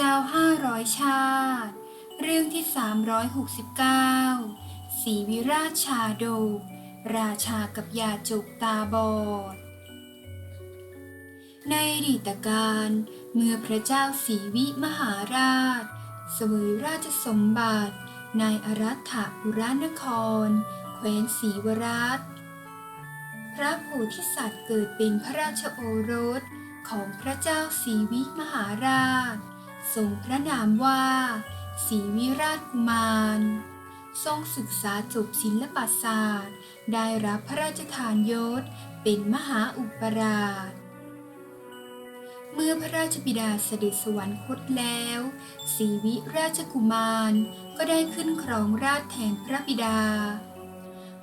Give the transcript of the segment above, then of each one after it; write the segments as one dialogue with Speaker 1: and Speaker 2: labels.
Speaker 1: เจ้าห้าร้อยชาติ เรื่องที่ 369 สีวิราชชาดกราชากับยาจุกตาบอด ในอดีตการเมื่อพระเจ้าสีวิมหาราช สวยราชสมบัติ ในอรัฐบุรานคร แคว้นศรีวรัตพระโพธิสัตว์เกิดเป็นพระราชโอรสของพระเจ้าสีวิมหาราช ทรงพระนามว่าศรีวิราชกุมาร ทรงศึกษาจบศิลปศาสตร์ ได้รับพระราชทานยศเป็นมหาอุปราช เมื่อพระราชบิดาเสด็จสวรรคตแล้วศรีวิราชกุมารก็ได้ขึ้นครองราชแทนพระบิดา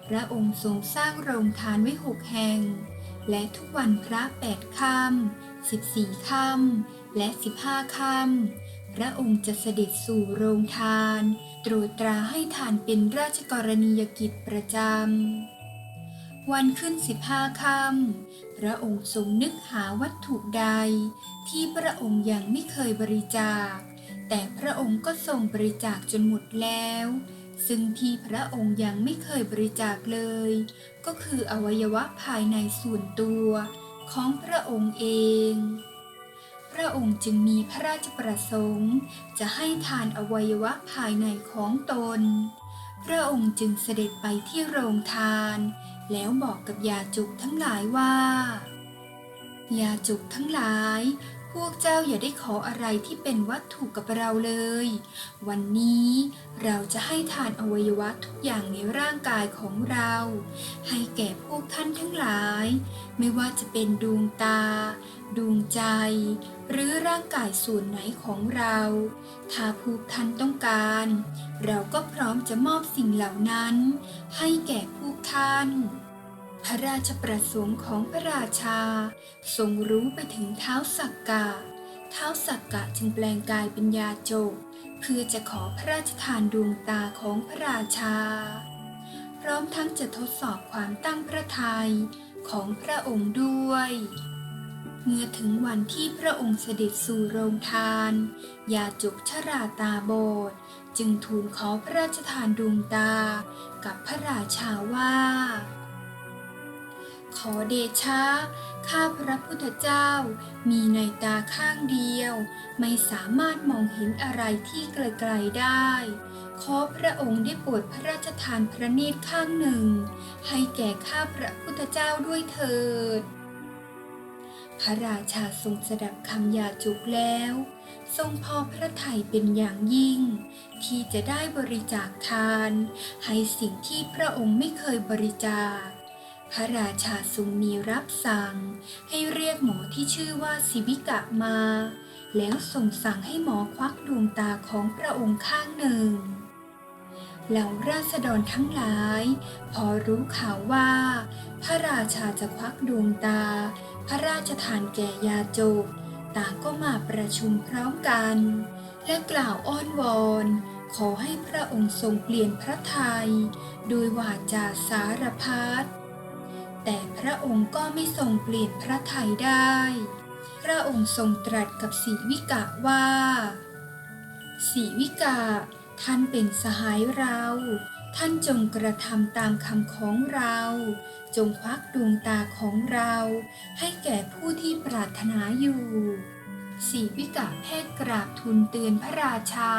Speaker 1: พระองค์ทรงสร้างโรงทานไว้หกแห่ง และทุกวันพระแปดค่ำสิบสี่ค่ำ และสิบห้าค่ำพระองค์จะเสด็จสู่โรงทาน ตรวจตราให้ทานเป็นราชกรณียกิจประจำ วันขึ้นสิบห้าค่ำพระองค์ทรงนึกหาวัตถุใด ที่พระองค์ยังไม่เคยบริจาค แต่พระองค์ก็ทรงบริจาคจนหมดแล้ว ซึ่งที่พระองค์ยังไม่เคยบริจาคเลย ก็คืออวัยวะภายในส่วนตัวของพระองค์เอง พระองค์จึงมีพระราชประสงค์ จะให้ทานอวัยวะภายในของตน พระองค์จึงเสด็จไปที่โรงทาน แล้วบอกกับยาจุกทั้งหลายว่า ยาจุกทั้งหลาย พวกเจ้าอย่าได้ขออะไรที่เป็นวัตถุกับเราเลย วันนี้เราจะให้ทานอวัยวะทุกอย่างในร่างกายของเรา ให้แก่พวกท่านทั้งหลาย ไม่ว่าจะเป็นดวงตา ดวงใจ หรือร่างกายส่วนไหนของเรา ถ้าพวกท่านต้องการ เราก็พร้อมจะมอบสิ่งเหล่านั้น ให้แก่พวกท่าน พระราชประสงค์ของพระราชา ทรงรู้ไปถึงเท้าสักกะเท้าสักกะจึงแปลงกายเป็นยาจก เพื่อจะขอพระราชทานดวงตาของพระราชา พร้อมทั้งจะทดสอบความตั้งพระทัยของพระองค์ด้วย เมื่อถึงวันที่พระองค์เสด็จสู่โรงทาน ยาจุกชราตาโบดจึงทูลขอพระราชทานดวงตา กับพระราชาว่า อเดชะ ข้าพระพุทธเจ้า มีในตาข้างเดียว ไม่สามารถมองเห็นอะไรที่ไกลๆได้ ขอพระองค์ได้โปรดพระราชทานพระเนตรข้างหนึ่ง ให้แก่ข้าพระพุทธเจ้าด้วยเถิด พระราชาทรงสดับคำยาจุกแล้ว ทรงพอพระทัยเป็นอย่างยิ่งที่จะได้บริจาคทาน ให้สิ่งที่พระองค์ไม่เคยบริจาค พระราชาทรงมีรับสั่ง ให้เรียกหมอที่ชื่อว่าสิวิกะมา แล้วทรงสั่งให้หมอควักดวงตาของพระองค์ข้างหนึ่งเหล่าราษฎรทั้งหลาย พอรู้ข่าวว่า พระราชาจะควักดวงตา พระราชทานแก่ยาจก ต่างก็มาประชุมพร้อมกัน และกล่าวอ้อนวอนขอให้พระองค์ทรงเปลี่ยนพระทัยโดยวาจาสารพัด แต่พระองค์ก็ไม่ทรงเปลี่ยนพระทัยได้ พระองค์ทรงตรัสกับสีวิกะว่าสีวิกะท่านเป็นสหายเรา ท่านจงกระทำตามคำของเรา จงควักดวงตาของเรา ให้แก่ผู้ที่ปรารถนาอยู่สีวิกะแพทย์กราบทูลเตือนพระราชา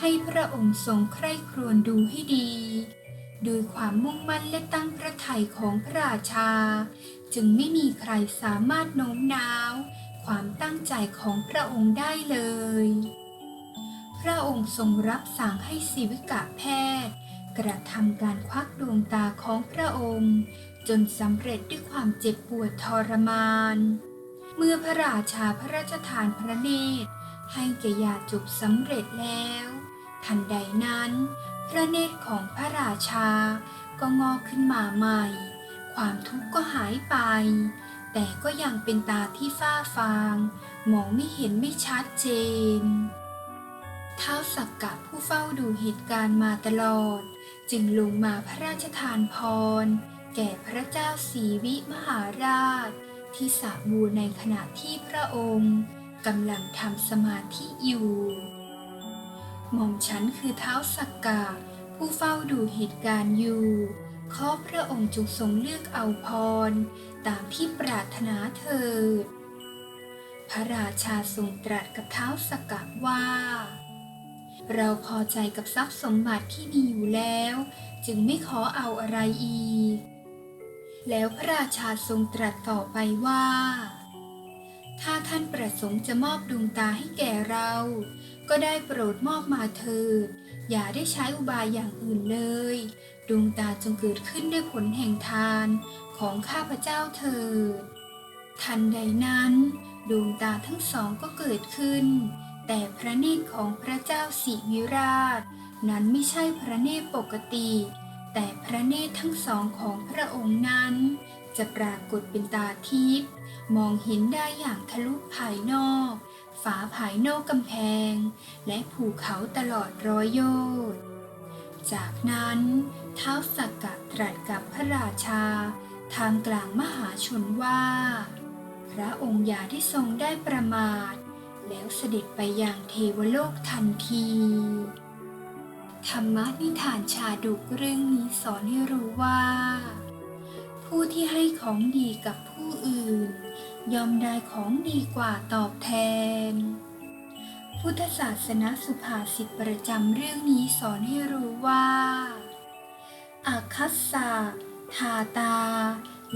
Speaker 1: ให้พระองค์ทรงใคร่ครวญดูให้ดี โดยความมุ่งมั่นและตั้งพระทัยของพระราชา จึงไม่มีใครสามารถโน้มน้าว ความตั้งใจของพระองค์ได้เลย พระองค์ทรงรับสั่งให้ศิวิกะแพทย์ กระทำการควักดวงตาของพระองค์ จนสำเร็จด้วยความเจ็บปวดทรมาน เมื่อพระราชาพระราชทานพระเนตรให้แก่ยาจุกสำเร็จแล้ว ทันใดนั้น พระเนตรของพระราชา ก็งอกขึ้นมาใหม่ ความทุกข์ก็หายไป แต่ก็ยังเป็นตาที่ฝ้าฟาง มองไม่เห็นไม่ชัดเจน เท้าสักกะผู้เฝ้าดูเหตุการณ์มาตลอด จึงลงมาพระราชทานพร แก่พระเจ้าสีวิมหาราช ที่สระบูในขณะที่พระองค์กำลังทำสมาธิอยู่ หม่อมฉันคือเท้าสักกะผู้เฝ้าดูเหตุการณ์อยู่ ขอพระองค์จงทรงเลือกเอาพร ตามที่ปรารถนาเถิด พระราชาทรงตรัสกับเท้าสักกะว่า เราพอใจกับทรัพย์สมบัติที่มีอยู่แล้ว จึงไม่ขอเอาอะไรอีก แล้วพระราชาทรงตรัสต่อไปว่า ถ้าท่านประสงค์จะมอบดวงตาให้แก่เรา ก็ได้โปรดมอบมาเถิด อย่าได้ใช้อุบายอย่างอื่นเลย ดวงตาจงเกิดขึ้นด้วยผลแห่งทานของข้าพเจ้าเถิด ทันใดนั้น ดวงตาทั้งสองก็เกิดขึ้น แต่พระเนตรของพระเจ้าสิวิราช นั้นไม่ใช่พระเนตรปกติ แต่พระเนตรทั้งสองของพระองค์นั้น จะปรากฏเป็นตาทิพย์มองเห็นได้อย่างทะลุภายนอก ฝาภายนอกกำแพง และภูเขาตลอดร้อยโยชน์จากนั้นเท้าสักกะตรัสกับพระราชา ทางกลางมหาชนว่า พระองค์อย่าได้ทรงได้ประมาท แล้วเสด็จไปยังเทวโลกทันที ธรรมนิทานชาดกเรื่องนี้สอนให้รู้ว่า ผู้ที่ให้ของดีกับผู้อื่น ย่อมได้ของดีกว่าตอบแทน พุทธศาสนสุภาษิตประจำเรื่องนี้สอนให้รู้ว่าอาคัสสะทาตา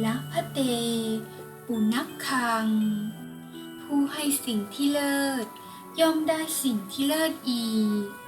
Speaker 1: ละพะเต ปุนักคัง ผู้ให้สิ่งที่เลิศ ย่อมได้สิ่งที่เลิศอีก